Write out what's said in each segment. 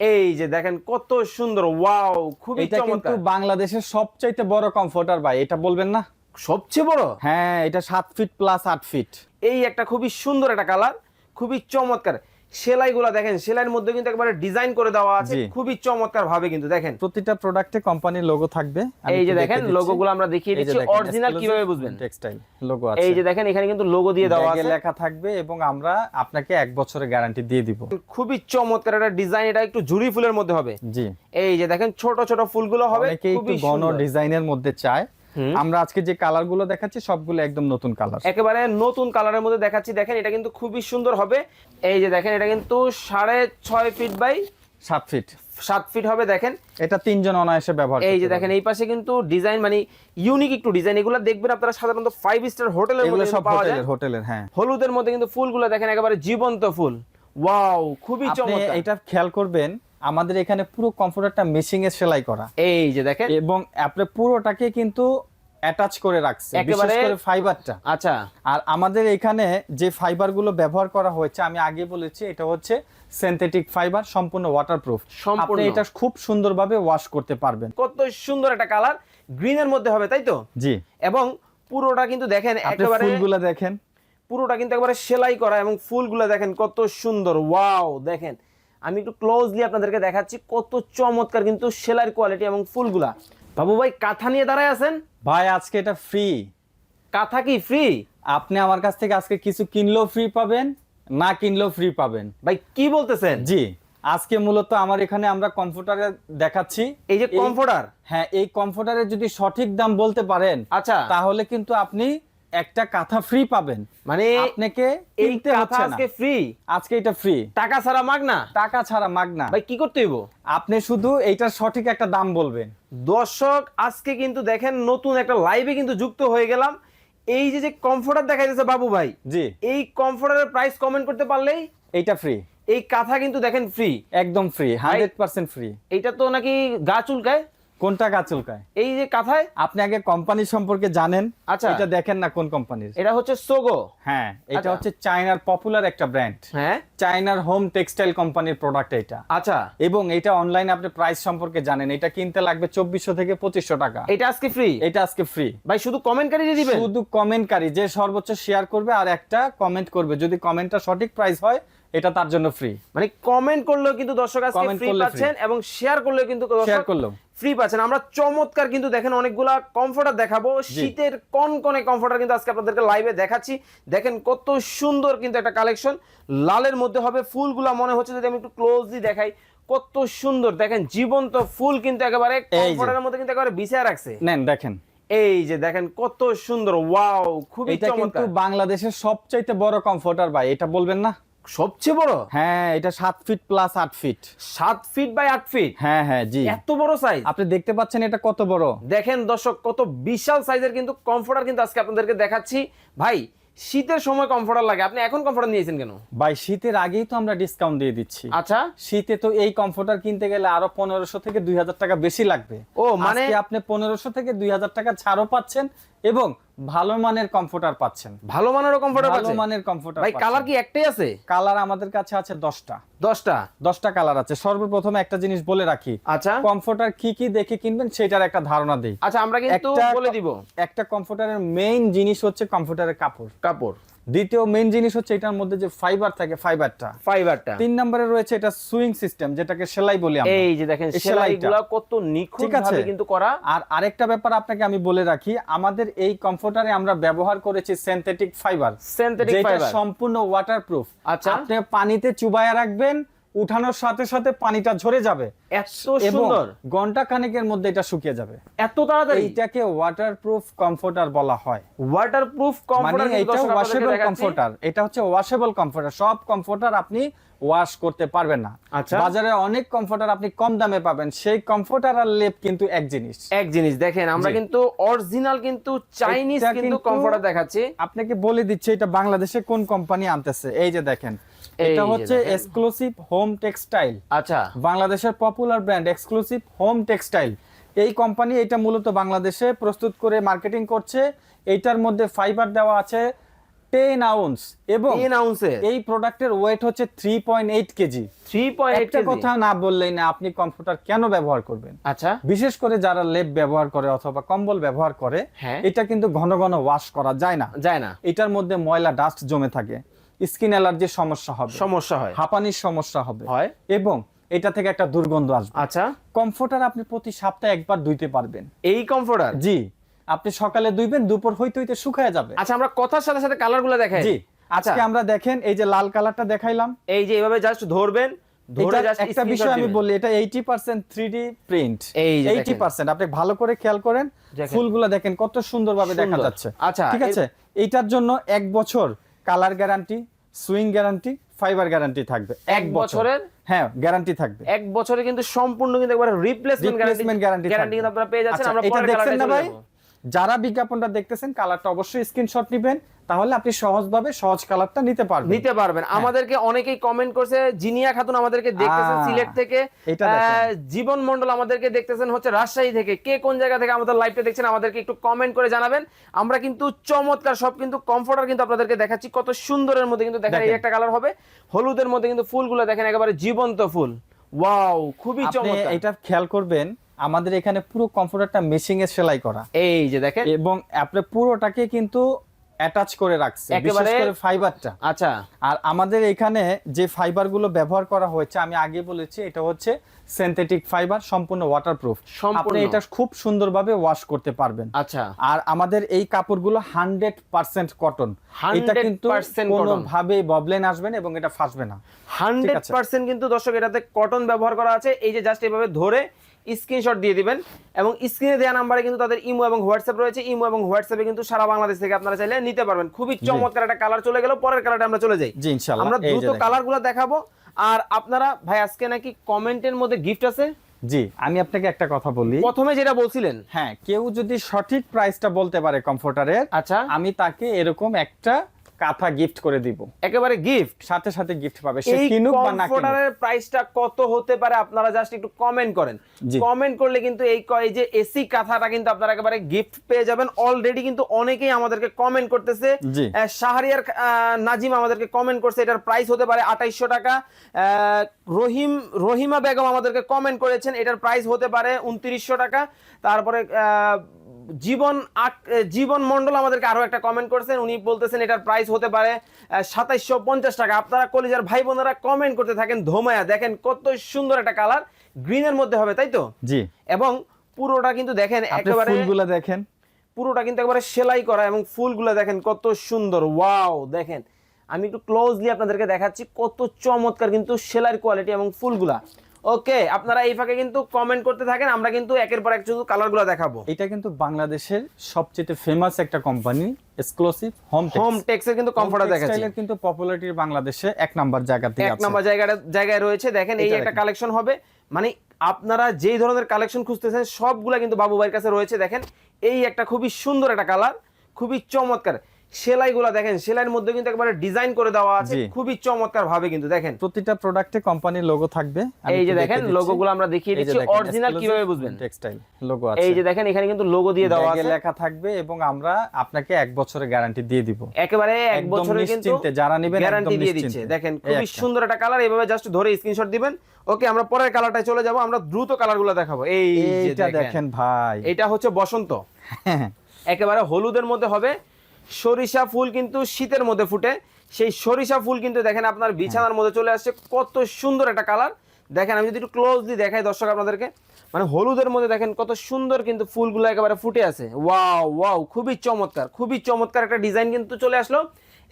এই যে দেখেন কত সুন্দর ওয়াও খুবই এটা কিন্তু বাংলাদেশের সবচাইতে বড় কমফোর্টার ভাই এটা বলবেন না? সবচেয়ে বড়? হ্যাঁ এটা সাত ফিট প্লাস আট ফিট এই একটা খুবই সুন্দর একটা কালার খুবই চমৎকার। সেলাইগুলা দেখেন সেলাইয়ের মধ্যে কিন্তু একবারে ডিজাইন করে দেওয়া আছে খুবই চমৎকার ভাবে কিন্তু দেখেন। প্রতিটা প্রোডাক্টে কোম্পানির লোগো থাকবে এই যে দেখেন লোগোগুলো আমরা দেখিয়ে দিচ্ছি অরিজিনাল কীভাবে বুঝবেন? টেক্সটাইল লোগো আছে। এই যে দেখেন এখানে কিন্তু লোগো দিয়ে দেওয়া আছে। লেখা থাকবে এবং আমরা আপনাকে এক বছরের গ্যারান্টি দিয়ে দিব। খুবই চমৎকার একটা ডিজাইন এটা একটু ঝুরি ফুলের মধ্যে হবে। জি। এই যে দেখেন ছোট ছোট ফুলগুলো হবে খুবই ঘন ডিজাইনের মধ্যে চায়। আমরা আজকে যে কালারগুলো দেখাচ্ছি সবগুলো একদম নতুন কালার একেবারে নতুন কালারের মধ্যে দেখাচ্ছি। দেখেন এটা কিন্তু খুবই সুন্দর হবে। এই যে দেখেন এটা কিন্তু সাড়ে ছয় ফিট বাই সাত ফিট সাত ফিট হবে দেখেন। এটা তিনজন অনায়াসে ব্যবহার এই যে দেখেন এই পাশে কিন্তু ডিজাইন মানে ইউনিক একটু ডিজাইন এগুলো দেখবেন আপনারা সাধারণত ফাইভ স্টার হোটেলের মধ্যে সব পাওয়া যায়। হোটেলের হোটেলের হ্যাঁ। হলুদের মধ্যে কিন্তু ফুলগুলো দেখেন একেবারে জীবন্ত ফুল। ওয়াও খুবই চমৎকার। এটা খেয়াল করবেন আমাদের এখানে পুরো কমফোর্টারটা মেশিং এ সেলাই করা। এই যে দেখেন। এবং আপনি পুরোটাকে কিন্তু অ্যাটাচ করে রাখছে বিশেষ করে ফাইবারটা আচ্ছা। আর আমাদের এখানে যে ফাইবারগুলো ব্যবহার করা হয়েছে আমি আগে বলেছি এটা হচ্ছে সিনথেটিক ফাইবার সম্পূর্ণ ওয়াটারপ্রুফ সম্পূর্ণ। আপনি এটা খুব সুন্দরভাবে ওয়াশ করতে পারবেন। কত সুন্দর একটা কালার গ্রিনের মধ্যে হবে তাই তো? জি। এবং পুরোটা কিন্তু দেখেন একেবারে ফুলগুলো দেখেন। পুরোটা কিন্তু একবারে সেলাই করা এবং ফুলগুলো দেখেন কত সুন্দর ওয়াও দেখেন। আমি একটু ক্লোজলি আপনাদেরকে দেখাচ্ছি কত চমৎকার কিন্তু সেলাইয়ের কোয়ালিটি এবং ফুলগুলা। বাবু ভাই কাঁথা নিয়ে দাঁড়ায় আছেন? ভাই আজকে এটা ফ্রি কাঁথা কি ফ্রি আপনি আমার কাছ থেকে আজকে কিছু কিনলেও ফ্রি পাবেন না কিনলেও ফ্রি পাবেন। ভাই কি বলতেছেন? জি আজকে মূলত আমার এখানে আমরা কমফোর্টারে দেখাচ্ছি। এই যে কমফোর্টার হ্যাঁ এই কমফোর্টারের যদি সঠিক দাম বলতে পারেন আচ্ছা। তাহলে কিন্তু আপনি একটা কাঁথা ফ্রি পাবেন। মানে আপনাকে কিনতে হচ্ছে না। আজকে ফ্রি আজকে এটা ফ্রি টাকা ছাড়া মাগ না? টাকা ছাড়া মাগনা ভাই কি করতে হইব? আপনি শুধু এইটার সঠিক একটা দাম বলবেন। দর্শক আজকে কিন্তু দেখেন নতুন একটা লাইভে কিন্তু যুক্ত হয়ে গেলাম। এই যে যে কমফোর্টার দেখা যাচ্ছে বাবু ভাই জি। এই কমফোর্টারের প্রাইস কমেন্ট করতে পারলেই এইটা ফ্রি এই কাঁথা কিন্তু দেখেন ফ্রি একদম ফ্রি হান্ড্রেড পার্সেন্ট ফ্রি এইটা তো নাকি গা চুলকায়? কোনটা গাছুলকায় এই যে কাঁথায়? আপনি আগে কোম্পানি সম্পর্কে জানেন আচ্ছা। এটা দেখেন না কোন কোম্পানির এটা হচ্ছে সোগো হ্যাঁ এটা আচ্ছা। হচ্ছে চায়নার পপুলার একটা ব্র্যান্ড হ্যাঁ। চায়নার হোম টেক্সটাইল কোম্পানির প্রোডাক্ট এটা। আচ্ছা। এবং এটা অনলাইনে আপনি প্রাইস সম্পর্কে জানেন এটা কিনতে লাগবে চব্বিশশো থেকে পঁচিশশো টাকা। এটা আজকে ফ্রি এটা আজকে ফ্রি ভাই শুধু কমেন্টকারী দিয়ে দিবেন? শুধু কমেন্টকারী যে সর্বোচ্চ শেয়ার করবে আর একটা কমেন্ট করবে। যদি কমেন্টটা সঠিক প্রাইস হয় এটা তার জন্য ফ্রি মানে কমেন্ট করলেও কিন্তু দর্শক আজকে ফ্রি পাচ্ছেন এবং শেয়ার করলেও কিন্তু শেয়ার করলাম ফ্রি পাচ্ছেন। আমরা চমৎকার কিন্তু দেখেন অনেকগুলা কমফোর্টার দেখাবো। শীতের কোন কোনে কমফোর্টার কিন্তু আজকে আপনাদেরকে লাইভে দেখাচ্ছি। দেখেন কত সুন্দর কিন্তু একটা কালেকশন লালের মধ্যে হবে ফুলগুলা মনে হচ্ছে যদি আমি একটু ক্লোজলি দেখাই কত সুন্দর। দেখেন জীবন্ত ফুল কিন্তু একেবারে। কমফোর্টারের মধ্যে কিন্তু একেবারে বিছায় রাখছে। নেন দেখেন। এই যে দেখেন কত সুন্দর। ওয়াও খুবই চমৎকার এটা কিন্তু বাংলাদেশের সবচাইতে বড় কমফোর্টার ভাই এটা বলবেন না? সবচেয়ে বড়? হ্যাঁ এটা সাত ফিট প্লাস আট ফিট সাত ফিট বাই আট ফিট হ্যাঁ হ্যাঁ জি। এত বড় সাইজ আপনি দেখতে পাচ্ছেন এটা কত বড়? দেখেন দর্শক কত বিশাল সাইজের কিন্তু কমফোর্টার কিন্তু আজকে আপনাদেরকে দেখাচ্ছি। ভাই শীতের সময় কমফোর্টার লাগে। আপনি এখন কমফোর্টার নিয়েছেন কেন? ভাই শীতের আগেই তো আমরা ডিসকাউন্ট দিয়ে দিচ্ছি। আচ্ছা। শীতে তো এই কমফোর্টার কিনতে গেলে আরও পনেরোশো থেকে দুই হাজার টাকা বেশি লাগবে। ও, মানে- আপনি পনেরোশো থেকে দুই হাজার টাকা ছাড়ও পাচ্ছেন এবং ভালো মানের কমফোর্টার পাচ্ছেন। ভালো মানের কমফোর্টার ভালো মানের কমফোর্টার ভাই কালার কি একটাই আছে? কালার আমাদের কাছে আছে দশটা। দশটা? দশটা কালার আছে। সর্বপ্রথম একটা জিনিস বলে রাখি। আচ্ছা। কমফোর্টার কি কি দেখে কিনবেন সেটার একটা ধারণা দেই। আচ্ছা আমরা কিন্তু বলে দিব। একটা কমফোর্টারের মেইন জিনিস হচ্ছে কমফোর্টারের কাপড়। কাপড়। দ্বিতীয় মেইন জিনিস হচ্ছে এটার মধ্যে যে ফাইবার থাকে ফাইবারটা ফাইবারটা তিন নম্বরে রয়েছে এটা সুইং সিস্টেম যেটাকে সেলাই বলি আমরা। এই যে দেখেন সেলাইগুলো কত নিখুঁত। ভাবে কিন্তু করা। আর আরেকটা ব্যাপার আপনাকে আমি বলে রাখি আমাদের এই কমফোর্টারে আমরা ব্যবহার করেছি সিনথেটিক ফাইবার সিনথেটিক ফাইবার সম্পূর্ণ ওয়াটারপ্রুফ আচ্ছা। আপনি পানিতে চুবায়া রাখবেন উঠানোর সাথে সাথে পানিটা ঝরে যাবে। এত সুন্দর। ঘণ্টা খানেকের মধ্যে এটা শুকিয়ে যাবে। এত তাড়াতাড়ি? এইটাকে ওয়াটারপ্রুফ কমফোর্টার বলা হয়। ওয়াটারপ্রুফ কমফোর্টার এটা ওয়াশেবল কমফোর্টার এটা হচ্ছে ওয়াশেবল কমফোর্টার সব কমফোর্টার আপনি ওয়াশ করতে পারবেন না। আচ্ছা। বাজারে অনেক কমফোর্টার আপনি কম দামে পাবেন। সেই কমফোর্টার আর লেপ কিন্তু এক জিনিস। এক জিনিস দেখেন আমরা কিন্তু অরিজিনাল কিন্তু চাইনিজ কিন্তু কমফোর্টার দেখাচ্ছি। আপনাকে বলে দিচ্ছে এটা বাংলাদেশে কোন কোম্পানি আনতেছে? এই যে দেখেন এটা হচ্ছে এক্সক্লুসিভ হোম টেক্সটাইল আচ্ছা। বাংলাদেশের popular brand exclusive home textile এই কোম্পানি এটা মূলত বাংলাদেশে প্রস্তুত করে মার্কেটিং করছে। এইটার মধ্যে ফাইবার দেওয়া আছে টেন আউন্স এবং এই প্রোডাক্টের ওয়েট হচ্ছে three point eight KG three point একটা কথা না বললেই না আপনি কম্পিউটার কেন ব্যবহার করবেন? আচ্ছা। বিশেষ করে যারা লেপ ব্যবহার করে অথবা কম্বল ব্যবহার করে হ্যাঁ। এটা কিন্তু ঘন ঘন ওয়াশ করা যায় না। যায় না। এটার মধ্যে ময়লা ডাস্ট জমে থাকে। স্কিন অ্যালার্জির সমস্যা হবে। সমস্যা হয়। হাঁপানির সমস্যা হবে। হয়। এবং এটা থেকে একটা দুর্গন্ধ আসবে। আচ্ছা। কমফোর্টার আপনি প্রতি সপ্তাহে একবার ধুইতে পারবেন। এই কমফোর্টার? জি। আপনি সকালে ধুইবেন দুপুর হইতে হইতে শুকায় যাবে। আচ্ছা আমরা কথার সাথে সাথে কালারগুলো দেখাই। জি। আচ্ছা। আজকে আমরা দেখেন এই যে লাল কালারটা দেখাইলাম। এই যে এইভাবে জাস্ট ধরবেন এটার একটা বিষয় আমি বলি এটা eighty percent three D print এই যে এইটি দেখেন। পার্সেন্ট আপনি ভালো করে খেয়াল করেন। ফুলগুলো দেখেন কত সুন্দরভাবে দেখা যাচ্ছে। আচ্ছা, ঠিক আছে? এইটার জন্য এক বছর colour guarantee sewing guarantee fibre guarantee থাকবে। এক বছরের? হ্যাঁ গ্যারান্টি থাকবে। এক বছরে কিন্তু সম্পূর্ণ কিন্তু একবার রিপ্লেসমেন্ট গ্যারান্টি গ্যারান্টি কিন্তু আপনারা পেয়ে যাচ্ছেন। আমরা পরে কালার ভাই। যারা বিজ্ঞাপনটা দেখতেছেন কালারটা অবশ্যই স্ক্রিনশট নেবেন তাহলে আপনি সহজভাবে সহজ কালারটা নিতে পারবেন। নিতে পারবেন। আমাদেরকে অনেকেই কমেন্ট করছে জিনিয়া খাতুন আমাদেরকে দেখতেছেন সিলেট থেকে। জীবন মন্ডল আমাদেরকে দেখতেছেন হচ্ছে রাজশাহী থেকে। কে কোন জায়গা থেকে আমাদের লাইভটা দেখছেন আমাদেরকে একটু কমেন্ট করে জানাবেন। আমরা কিন্তু চমৎকার সব কিন্তু কমফোর্টার কিন্তু আপনাদেরকে দেখাচ্ছি। কত সুন্দরের মধ্যে কিন্তু দেখেন এই একটা কালার হবে। হলুদের মধ্যে কিন্তু ফুলগুলো দেখেন একেবারে জীবন্ত ফুল। ওয়াও খুবই চমৎকার। এটা খেয়াল করবেন আমাদের এখানে পুরো কমফোর্টারটা মেশিং এর সেলাই করা। এই যে দেখেন। এবং আপনি পুরোটাকে কিন্তু অ্যাটাচ করে রাখছে বিশেষ করে ফাইবারটা আচ্ছা। আর আমাদের এখানে যে ফাইবারগুলো ব্যবহার করা হয়েছে আমি আগে বলেছি এটা হচ্ছে সিনথেটিক ফাইবার সম্পূর্ণ ওয়াটারপ্রুফ সম্পূর্ণ। আপনি এটা খুব সুন্দরভাবে ওয়াশ করতে পারবেন। আচ্ছা। আর আমাদের এই কাপড়গুলো হান্ড্রেড পার্সেন্ট কটন এটা কিন্তু। কোনোভাবেই ববলেন আসবে না এবং এটা ফাসবে না। হান্ড্রেড আছে। পার্সেন্ট কিন্তু দর্শক এটাতে কটন ব্যবহার করা আছে। এই যে জাস্ট এভাবে ধরে স্ক্রিনশট দিয়ে দিবেন এবং স্ক্রিনে দেওয়া নাম্বারে কিন্তু তাদের ইমো এবং হোয়াটসঅ্যাপ রয়েছে। ইমো এবং হোয়াটসঅ্যাপে কিন্তু সারা বাংলাদেশ থেকে আপনারা চাইলে নিতে পারবেন। খুবই চমৎকার একটা কালার চলে গেল পরের কালারটা আমরা চলে যাই। জি ইনশাআল্লাহ। আমরা দ্রুত। কালারগুলো দেখাবো। আর আপনারা ভাই আজকে নাকি কমেন্টের মধ্যে গিফট আছে? জি আমি আপনাকে একটা কথা বলি। প্রথমে যেটা বলছিলেন। হ্যাঁ কেউ যদি সঠিক প্রাইসটা বলতে পারে কমফোর্টারের আচ্ছা। আমি তাকে এরকম একটা কাঁথা গিফট করে দিব। একেবারে গিফট সাথে সাথে গিফট পাবে। সে কিনুক বা না কিনুক। কমফোর্টারের প্রাইসটা কত হতে পারে আপনারা জাস্ট একটু কমেন্ট করেন। কমেন্ট করলে কিন্তু এই কয় যে এসি কাঁথাটা কিন্তু আপনারা একেবারে গিফট পেয়ে যাবেন। অলরেডি কিন্তু অনেকেই আমাদেরকে কমেন্ট করতেছে। শাহরিয়ার নাজিম আমাদেরকে কমেন্ট করছে এটার প্রাইস হতে পারে আঠাইশশো টাকা। আহ, রহিম রহিমা বেগম আমাদেরকে কমেন্ট করেছেন এটার প্রাইস হতে পারে উনত্রিশশো টাকা। তারপরে আহ, জীবন জীবন মন্ডল আমাদেরকে আরও একটা কমেন্ট করেছেন। উনি বলতেছেন এটার প্রাইস হতে পারে সাতাইশশো পঞ্চাশ টাকা। আপনারা কলিজার ভাই বোনেরা কমেন্ট করতে থাকেন ধোমায়া। দেখেন কত সুন্দর একটা কালার গ্রিনের মধ্যে হবে তাই তো? জি। এবং পুরোটা কিন্তু দেখেন একেবারে ফুলগুলো দেখেন। পুরোটা কিন্তু একেবারে সেলাই করা এবং ফুলগুলো দেখেন কত সুন্দর। ওয়াও দেখেন। আমি একটু ক্লোজলি আপনাদেরকে দেখাচ্ছি কত চমৎকার কিন্তু সেলাইয়ের কোয়ালিটি এবং ফুলগুলা। ওকে আপনারা এই ফাঁকে কিন্তু কমেন্ট করতে থাকেন আমরা কিন্তু একের পর এক শুধু কালারগুলো দেখাবো। এটা কিন্তু বাংলাদেশের সবচেয়ে ফেমাস একটা কোম্পানি এক্সক্লুসিভ হোম হোম টেক্সের কিন্তু কমফোর্টার দেখাচ্ছি। কিন্তু পপুলারিটি বাংলাদেশে এক নাম্বার জায়গাতে এক আছে। নাম্বার জায়গাটা জায়গায় রয়েছে। দেখেন এই একটা কালেকশন হবে। মানে আপনারা যেই ধরনের কালেকশন খুঁজতেছেন সবগুলা কিন্তু বাবু ভাইয়ের কাছে রয়েছে। দেখেন এই একটা খুবই সুন্দর একটা কালার খুবই চমৎকার। সেলাইগুলা দেখেন সেলাইয়ের মধ্যে কিন্তু একবারে ডিজাইন করে দেওয়া আছে খুবই চমৎকার ভাবে কিন্তু দেখেন। প্রতিটা প্রোডাক্টে কোম্পানির লোগো থাকবে এই যে দেখেন লোগোগুলো আমরা দেখিয়ে দিচ্ছি অরিজিনাল কীভাবে বুঝবেন? টেক্সটাইল লোগো আছে। এই যে দেখেন এখানে কিন্তু লোগো দিয়ে দেওয়া আছে। লেখা থাকবে এবং আমরা আপনাকে এক বছরের গ্যারান্টি দিয়ে দিব। একেবারে এক বছরের কিন্তু যারা নেবেন গ্যারান্টি দিয়ে দিচ্ছে। দেখেন খুবই সুন্দর একটা কালার এইভাবে জাস্ট ধরে স্ক্রিনশট দিবেন। ওকে আমরা পরের কালারটায় চলে যাব আমরা দ্রুত কালারগুলো দেখাবো। এই যে দেখেন। দেখেন ভাই। এটা হচ্ছে বসন্ত। একেবারে হলুদের মধ্যে হবে সরিষা ফুল কিন্তু শীতের মধ্যে ফুটে। সেই সরিষা ফুল কিন্তু দেখেন আপনার বিছানার মধ্যে চলে আসছে। কত সুন্দর একটা কালার। দেখেন আমি যদি একটু ক্লোজলি দেখাই দর্শক আপনাদেরকে। মানে হলুদের মধ্যে দেখেন কত সুন্দর কিন্তু ফুলগুলো একেবারে ফুটে আছে। ওয়াও ওয়াও খুবই চমৎকার খুবই চমৎকার একটা ডিজাইন কিন্তু চলে আসলো।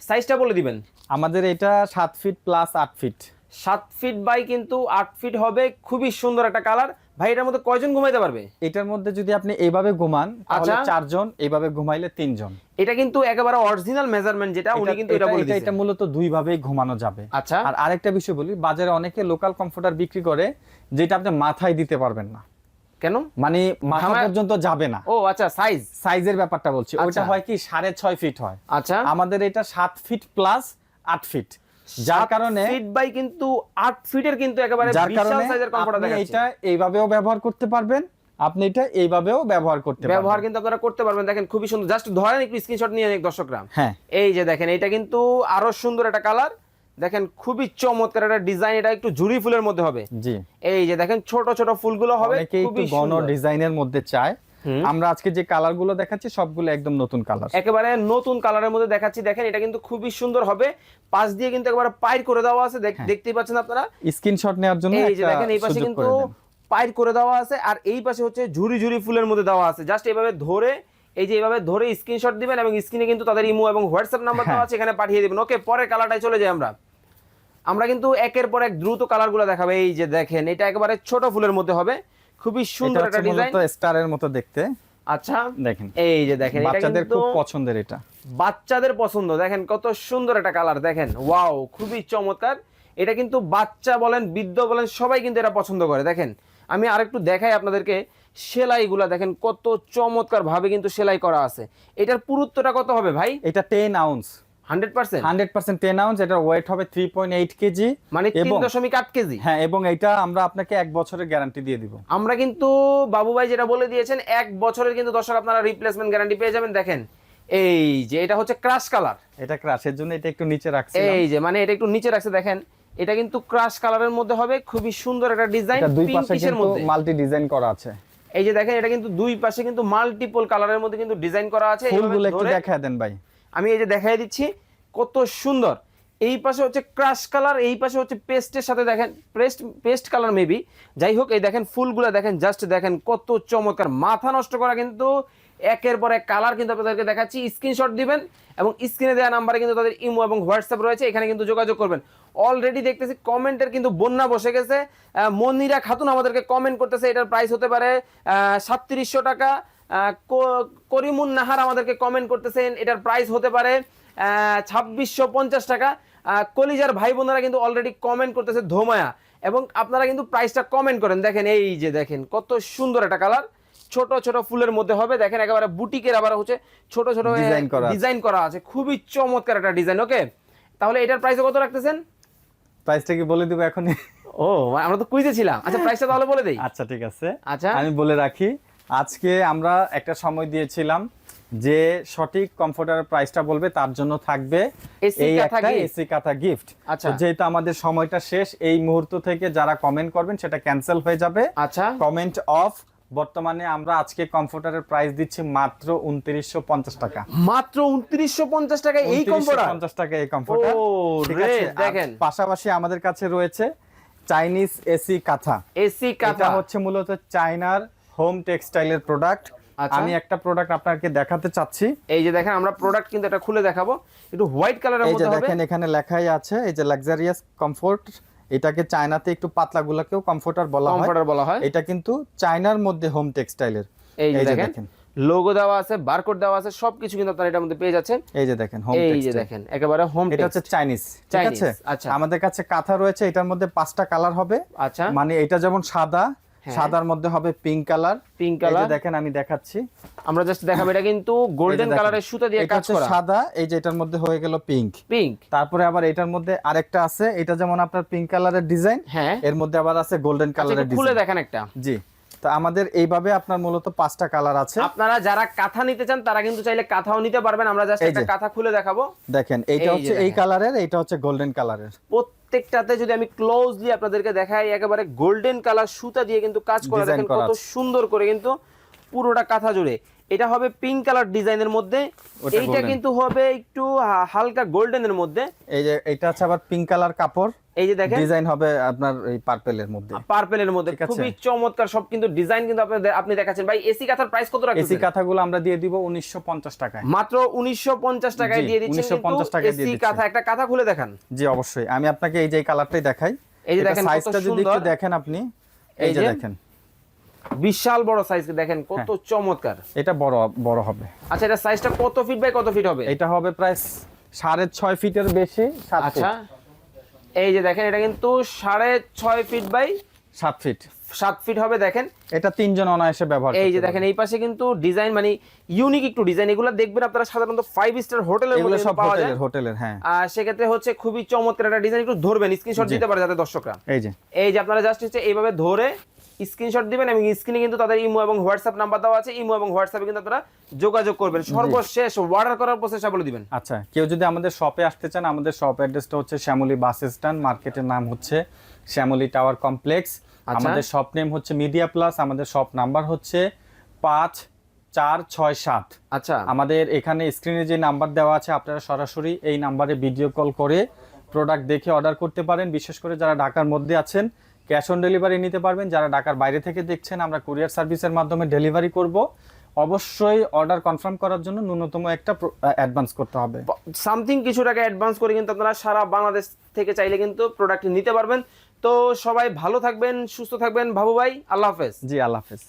সাইজটা বলে দিবেন। আমাদের এটা সাত ফিট প্লাস আট ফিট সাত ফিট বাই কিন্তু আট ফিট হবে। খুবই সুন্দর একটা কালার। ভাই এটার মধ্যে কয়জন ঘুমাইতে পারবে? এটার মধ্যে যদি আপনি এইভাবে ঘুমান তাহলে আচ্ছা। চারজন এইভাবে ঘুমাইলে তিনজন। এটা কিন্তু একেবারে অরিজিনাল মেজারমেন্ট যেটা উনি কিন্তু এটা বলে এটা মূলত দুই ভাবেই ঘুমানো যাবে। আচ্ছা। আর আরেকটা বিষয় বলি বাজারে অনেকে লোকাল কমফোর্টার বিক্রি করে যেটা আপনি মাথায় দিতে পারবেন না। কেন? মানে মাথা পর্যন্ত যাবে না। ও আচ্ছা সাইজ সাইজের ব্যাপারটা বলছি। ওটা আচ্ছা। হয় কি সাড়ে ছয় ফিট হয়। আচ্ছা। আমাদের এটা সাত ফিট প্লাস আট ফিট যার কারণে ফিট বাই কিন্তু আট ফিটের কিন্তু একেবারে বিশাল সাইজের কমফোর্টার আপনি এটা এইভাবেও ব্যবহার করতে পারবেন আপনি এটা এইভাবেও ব্যবহার করতে পারবেন। ব্যবহার কিন্তু আপনারা করতে পারবেন। দেখেন খুবই সুন্দর। জাস্ট ধরেন একটু স্ক্রিনশট নিয়ে নিন দর্শকরা। হ্যাঁ। এই যে দেখেন এটা কিন্তু আরও সুন্দর একটা কালার দেখেন খুবই চমৎকার একটা ডিজাইন এটা একটু ঝুরি ফুলের মধ্যে হবে। জি। এই যে দেখেন ছোট ছোট ফুলগুলো হবে। খুবই ঘন ডিজাইনের মধ্যে চায়। আমরা আজকে যে কালারগুলো দেখাচ্ছি সবগুলো একদম নতুন কালার একেবারে নতুন কালারের মধ্যে দেখাচ্ছি। দেখেন এটা কিন্তু খুবই সুন্দর হবে। পাশ দিয়ে কিন্তু একেবারে পাইর করে দেওয়া আছে। দেখতেই পাচ্ছেন আপনারা? স্ক্রিনশট নেওয়ার জন্য এই যে দেখেন এই পাশে কিন্তু পাইর করে দেওয়া আছে। আর এই পাশে হচ্ছে ঝুরি ঝুরি ফুলের মধ্যে দেওয়া আছে। জাস্ট এইভাবে ধরে এই যে এইভাবে ধরে স্ক্রিনশট দিবেন এবং স্ক্রিনে কিন্তু তাদের ইমো এবং হোয়াটসঅ্যাপ নাম্বার দেওয়া হ্যাঁ। আছে এখানে পাঠিয়ে দিবেন। ওকে পরের কালারটাই চলে যাই আমরা। আমরা কিন্তু একের পর এক দ্রুত কালারগুলো দেখাবো। এই যে দেখেন এটা একেবারে ছোট ফুলের মধ্যে হবে। খুবই সুন্দর একটা ডিজাইন স্টারের মতো দেখতে। আচ্ছা দেখেন। এই যে দেখেন বাচ্চাদের খুব পছন্দের এটা। বাচ্চাদের পছন্দ। দেখেন কত সুন্দর একটা কালার দেখেন। ওয়াও খুবই চমৎকার। এটা কিন্তু বাচ্চা বলেন বৃদ্ধ বলেন সবাই কিন্তু এটা পছন্দ করে। দেখেন আমি আরেকটু দেখাই আপনাদেরকে সেলাইগুলা। দেখেন কত চমৎকার ভাবে কিন্তু সেলাই করা আছে। এটার পুরুত্বটা কত হবে ভাই? এটা ten ounce hundred percent? Hundred percent ten ounce এটার ওয়েট হবে থ্রি পয়েন্ট এইট কেজি মানে তিন দশমিক আট কেজি হ্যাঁ এবং এটা আমরা আপনাকে এক বছরের গ্যারান্টি দিয়ে দিব। আমরা কিন্তু বাবু ভাই যেটা বলে দিয়েছেন এক বছরের কিন্তু দর্শক আপনারা রিপ্লেসমেন্ট গ্যারান্টি পেয়ে যাবেন। দেখেন এই যে এটা হচ্ছে ক্রাশ কালার এটা ক্রাশের জন্য এটা একটু নিচে রাখছি এই যে মানে এটা একটু নিচে রাখছে। দেখেন এটা কিন্তু ক্রাশ কালারের মধ্যে হবে। খুবই সুন্দর একটা ডিজাইন দুই পাশে কিন্তু মাল্টি ডিজাইন করা আছে। এই যে দেখেন এটা কিন্তু দুই পাশে কিন্তু মাল্টিপল কালারের মধ্যে কিন্তু ডিজাইন করা আছে। ফুলগুলো একটু দেখায় দেন ভাই। আমি এই যে দেখাই দিচ্ছি, কত সুন্দর। এই পাশে হচ্ছে ক্রাশ কালার এই পাশে হচ্ছে পেস্টের সাথে দেখেন পেস্ট পেস্ট কালার মেবি যাই হোক, এই দেখেন ফুলগুলো দেখেন জাস্ট দেখেন কত চমৎকার। মাথা নষ্ট করা কিন্তু একের পর এক কালার কিন্তু আপনাদেরকে দেখাচ্ছি। স্ক্রিনশট দিবেন এবং স্ক্রিনে দেওয়া নাম্বারে কিন্তু তাদের ইমো এবং হোয়াটসঅ্যাপ রয়েছে, এখানে কিন্তু যোগাযোগ করবেন। অলরেডি দেখতেছি কমেন্টের কিন্তু বন্যা বসে গেছে। মনিরা খাতুন আমাদেরকে কমেন্ট করতেছে, এটার প্রাইস হতে পারে সাতত্রিশশো টাকা। করিমুন নাহার আমাদেরকে কমেন্ট করতেছেন এটার প্রাইস হতে পারে ছাব্বিশশো পঞ্চাশ টাকা। কলিজার ভাই বোনেরা কিন্তু অলরেডি কমেন্ট করতেছে ধোমায়া। এবং আপনারা কিন্তু প্রাইসটা কমেন্ট করেন। দেখেন এই যে দেখেন কত সুন্দর একটা কালার ছোট ছোট ফুলের মধ্যে হবে। দেখেন একেবারে বুটিকের আবার হচ্ছে ছোট ছোট। ডিজাইন করা আছে। খুবই চমৎকার একটা ডিজাইন ওকে তাহলে এটার প্রাইস কত রাখতেছেন? প্রাইসটা কি বলে দিব এখনই? ও আমরা তো কুইজে ছিলাম। আচ্ছা প্রাইসটা তাহলে বলে দেই। আচ্ছা ঠিক আছে। আচ্ছা। আমি বলে রাখি আজকে আমরা একটা সময় দিয়েছিলাম যে সঠিক কমফোর্টার প্রাইসটা বলবে তার জন্য থাকবে এই একটা এসি কাঁথা গিফট আচ্ছা। যেহেতু আমাদের সময়টা শেষ এই মুহূর্ত থেকে যারা কমেন্ট করবেন সেটা ক্যান্সেল হয়ে যাবে। আচ্ছা। কমেন্ট অফ বর্তমানে আমরা আজকে কমফোর্টারের প্রাইস দিচ্ছি মাত্র উনত্রিশশো পঞ্চাশ টাকা। মাত্র উনত্রিশশো পঞ্চাশ টাকা এই কম্পিউটার পঞ্চাশ টাকা এই কমফোর্টার। দেখেন। পাশাপাশি আমাদের কাছে রয়েছে চাইনিজ এসি কাঁথা। এসি কাঁথা। হচ্ছে মূলত চায়নার হোম টেক্সটাইলের প্রোডাক্ট। আচ্ছা। আমি একটা প্রোডাক্ট আপনাকে দেখাতে চাচ্ছি। এই যে দেখেন আমরা প্রোডাক্ট কিন্তু এটা খুলে দেখাবো। একটু হোয়াইট কালারের এই যে মধ্যে হবে। দেখেন এখানে লেখাই আছে এই যে লাক্সারিয়াস কমফোর্ট এটাকে চায়নাতে একটু পাতলা গুলাকেও কমফোর্টার বলা হয়। কমফোর্টার বলা হয়। এটা কিন্তু চায়নার মধ্যে হোম টেক্সটাইলের। এই যে দেখেন লোগো দেওয়া আছে বারকোড দেওয়া আছে সবকিছু কিন্তু আপনারা এটার মধ্যে পেয়ে যাচ্ছেন। এই যে দেখেন হোম এই যে দেখেন একেবারে হোম এটা হচ্ছে চাইনিজ ঠিক আছে? আচ্ছা। আমাদের কাছে কাঁথা রয়েছে এটার মধ্যে পাঁচটা কালার হবে। আচ্ছা। মানে এটা যেমন সাদা। সাদার মধ্যে হবে পিঙ্ক কালার পিঙ্ক কালার দেখেন আমি দেখাচ্ছি। আমরা জাস্ট দেখাবো এটা কিন্তু গোল্ডেন কালারের সুতা দিয়ে কাজ করা। সাদা এই যে এটার মধ্যে হয়ে গেল পিঙ্ক পিঙ্ক তারপরে আবার এটার মধ্যে আরেকটা আছে এটা যেমন আপনার পিঙ্ক কালারের ডিজাইন হ্যাঁ। এর মধ্যে আবার আছে গোল্ডেন কালারের একটু খুলে দেখেন একটা। জি। তো আমাদের এইভাবে আপনার মূলত পাঁচটা কালার আছে। আপনারা যারা কাঁথা নিতে চান তারা কিন্তু চাইলে কাঁথাও নিতে পারবেন। আমরা জাস্ট একটা কাঁথা খুলে দেখাবো। দেখেন এইটা হচ্ছে এই কালারের এইটা হচ্ছে গোল্ডেন কালারের প্রত্যেকটাতে যদি আমি ক্লোজলি আপনাদেরকে দেখাই একেবারে গোল্ডেন কালার সুতা দিয়ে কিন্তু কাজ করা দেখেন কত সুন্দর করে কিন্তু পুরোটা কাঁথা জুড়ে। এটা হবে পিঙ্ক কালার ডিজাইনের মধ্যে। এইটা কিন্তু হবে একটু হালকা গোল্ডেনের মধ্যে। এই যে এটা হচ্ছে আবার পিঙ্ক কালার কাপড়। এই যে দেখেন। ডিজাইন হবে আপনার এই পার্পেলের মধ্যে। পার্পেলের মধ্যে। খুবই চমৎকার সব কিন্তু ডিজাইন কিন্তু আপনি আপনি দেখাচ্ছেন। ভাই এসি কাঁথার প্রাইস কত এসি রাখছেন কাঁথাগুলো আমরা দিয়ে দিব উনিশশো পঞ্চাশ টাকায়। মাত্র উনিশশো পঞ্চাশ টাকায় দিয়ে দিচ্ছেন 1950 টাকায় দিয়ে এসি দিচ্ছি। কাঁথা। একটা কাঁথা খুলে দেখান। জি অবশ্যই। আমি আপনাকে এই যে কালারটাই দেখাই। এই যে দেখেন সাইজটা যদি একটু দেখেন আপনি এই যে। দেখেন। বিশাল বড় সাইজ দেখেন কত হ্যাঁ। চমৎকার। এটা বড় বড় হবে। আচ্ছা এটা সাইজটা কত ফিট বাই কত ফিট হবে? এটা হবে প্রায় সাড়ে ছয় ফিটের বেশি আচ্ছা। এই যে দেখেন এটা কিন্তু সাড়ে ছয় ফিট বাই সাত ফিট সাত ফিট হবে দেখেন। এটা তিনজন অনায়াসে ব্যবহার এই যে দেখেন এই পাশে কিন্তু ডিজাইন মানে ইউনিক একটু ডিজাইন এগুলো দেখবেন আপনারা সাধারণত ফাইভ স্টার হোটেলের মধ্যে সব পাওয়া যায়। হোটেলের হোটেলের হ্যাঁ। আর সেক্ষেত্রে হচ্ছে খুবই চমৎকার একটা ডিজাইন একটু ধরবেন স্ক্রিনশট দিতে পারে যাতে দর্শকরা। এই যে। এই যে আপনারা জাস্ট হচ্ছে এইভাবে ধরে স্ক্রিনশট দিবেন এবং স্ক্রিনে কিন্তু তাদের ইমো এবং হোয়াটসঅ্যাপ নাম্বার দেওয়া আছে। ইমো এবং হোয়াটসঅ্যাপে কিন্তু আপনারা যোগাযোগ করবেন। সর্বশেষ অর্ডার করার প্রসেসটা বলে দিবেন। আচ্ছা কেউ যদি আমাদের শপে আসতে চান আমাদের শপ অ্যাড্রেসটা হচ্ছে শ্যামলী বাস স্ট্যান্ড মার্কেটের নাম হচ্ছে শ্যামলী টাওয়ার কমপ্লেক্স আমাদের শপ নেম হচ্ছে মিডিয়া প্লাস আমাদের শপ নাম্বার হচ্ছে পাঁচ চার ছয় সাত। আচ্ছা। আমাদের এখানে স্ক্রিনে যে নাম্বার দেওয়া আছে আপনারা সরাসরি এই নাম্বারে ভিডিও কল করে প্রোডাক্ট দেখে অর্ডার করতে পারেন। বিশেষ করে যারা ঢাকার মধ্যে আছেন ক্যাশ অন ডেলিভারি নিতে পারবেন। যারা ঢাকার বাইরে থেকে দেখছেন আমরা কুরিয়ার সার্ভিসের মাধ্যমে ডেলিভারি করব। অবশ্যই অর্ডার কনফার্ম করার জন্য ন্যূনতম একটা অ্যাডভান্স করতে হবে। সামথিং কিছু টাকা অ্যাডভান্স করে কিন্তু আপনারা সারা বাংলাদেশ থেকে চাইলে কিন্তু প্রোডাক্ট নিতে পারবেন। তো সবাই ভালো থাকবেন সুস্থ থাকবেন। ভাবু ভাই আল্লাহ হাফেজ। জি আল্লাহ হাফেজ।